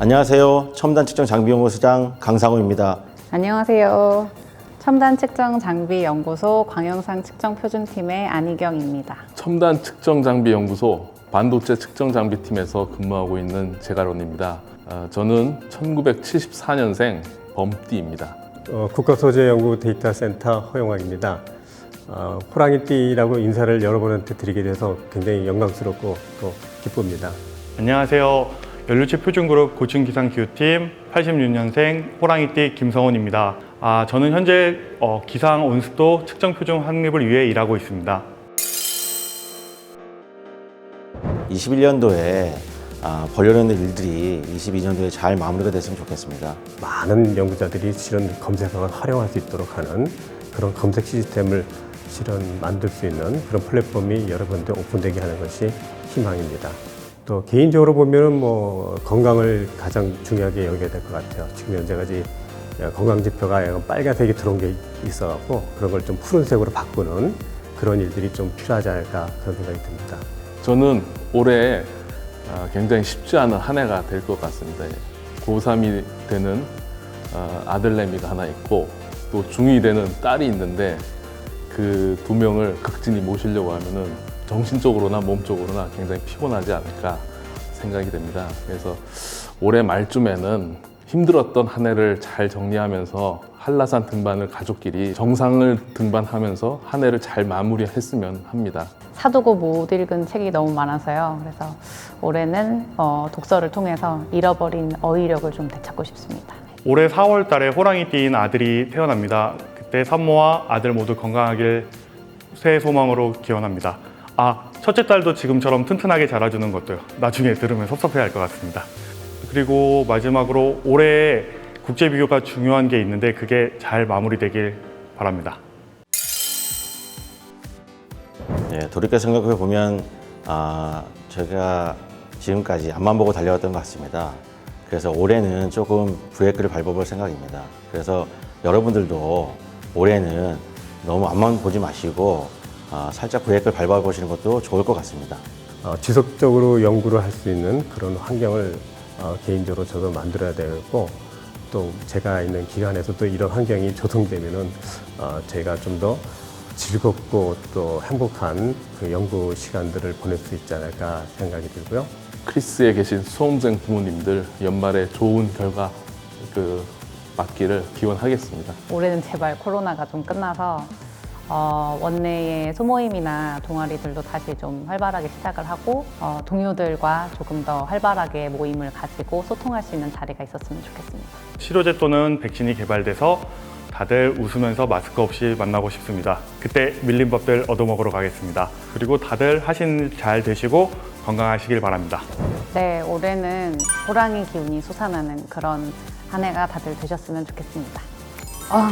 안녕하세요. 첨단 측정 장비 연구소장 강상우입니다. 안녕하세요. 첨단 측정 장비 연구소 광영상 측정 표준팀의 안희경입니다. 첨단 측정 장비 연구소 반도체 측정 장비 팀에서 근무하고 있는 제가론입니다. 어, 저는 1974년생 범띠입니다. 어, 국가소재연구 데이터센터 허용학입니다. 어, 호랑이띠라고 인사를 여러분한테 드리게 돼서 굉장히 영광스럽고 또 기쁩니다. 안녕하세요. 연료체 표준그룹 고층기상기후팀 86년생 호랑이띠 김성훈입니다. 아, 저는 현재 어, 기상 온습도 측정 표준 확립을 위해 일하고 있습니다. 21년도에 아, 벌려놓은 일들이 22년도에 잘 마무리가 됐으면 좋겠습니다. 많은 연구자들이 실은 검색어를 활용할 수 있도록 하는 그런 검색 시스템을 실은 만들 수 있는 그런 플랫폼이 여러분들 오픈되게 하는 것이 희망입니다. 또 개인적으로 보면은 뭐 건강을 가장 중요하게 여겨야 될 것 같아요. 지금 현재까지 건강 지표가 약간 빨간색이 들어온 게 있어갖고 그런 걸 좀 푸른색으로 바꾸는 그런 일들이 좀 필요하지 않을까 그런 생각이 듭니다. 저는 올해 어, 굉장히 쉽지 않은 한 해가 될 것 같습니다. 고3이 되는 어, 아들내미가 하나 있고 또 중2 되는 딸이 있는데 그 두 명을 극진히 모시려고 하면은 정신적으로나 몸적으로나 굉장히 피곤하지 않을까 생각이 됩니다. 그래서 올해 말쯤에는 힘들었던 한 해를 잘 정리하면서 한라산 등반을 가족끼리 정상을 등반하면서 한 해를 잘 마무리했으면 합니다. 사두고 못 읽은 책이 너무 많아서요. 그래서 올해는 어, 독서를 통해서 잃어버린 어휘력을 좀 되찾고 싶습니다. 올해 4월 달에 호랑이 띠인 아들이 태어납니다. 그때 산모와 아들 모두 건강하길 새해 소망으로 기원합니다. 아, 첫째 딸도 지금처럼 튼튼하게 자라주는 것도요. 나중에 들으면 섭섭해 할 것 같습니다. 그리고 마지막으로 올해 국제 비교가 중요한 게 있는데 그게 잘 마무리되길 바랍니다. 네, 돌이켜 생각해 보면 아, 제가 지금까지 앞만 보고 달려왔던 것 같습니다. 그래서 올해는 조금 브레이크를 밟아볼 생각입니다. 그래서 여러분들도 올해는 너무 앞만 보지 마시고 아, 살짝 브레이크를 밟아보시는 것도 좋을 것 같습니다. 어, 지속적으로 연구를 할 수 있는 그런 환경을 어, 개인적으로 저도 만들어야 되고 또 제가 있는 기관에서 또 이런 환경이 조성되면은 어, 저희가 좀 더 즐겁고 또 행복한 그 연구 시간들을 보낼 수 있지 않을까 생각이 들고요. 크리스에 계신 수험생 부모님들 연말에 좋은 결과 그 맞기를 기원하겠습니다. 올해는 제발 코로나가 좀 끝나서 어, 원내의 소모임이나 동아리들도 다시 좀 활발하게 시작을 하고 어, 동료들과 조금 더 활발하게 모임을 가지고 소통할 수 있는 자리가 있었으면 좋겠습니다. 치료제 또는 백신이 개발돼서 다들 웃으면서 마스크 없이 만나고 싶습니다. 그때 밀린 법들 얻어먹으러 가겠습니다. 그리고 다들 하신 일잘 되시고 건강하시길 바랍니다. 네, 올해는 호랑이 기운이 솟아나는 그런 한 해가 다들 되셨으면 좋겠습니다. 어,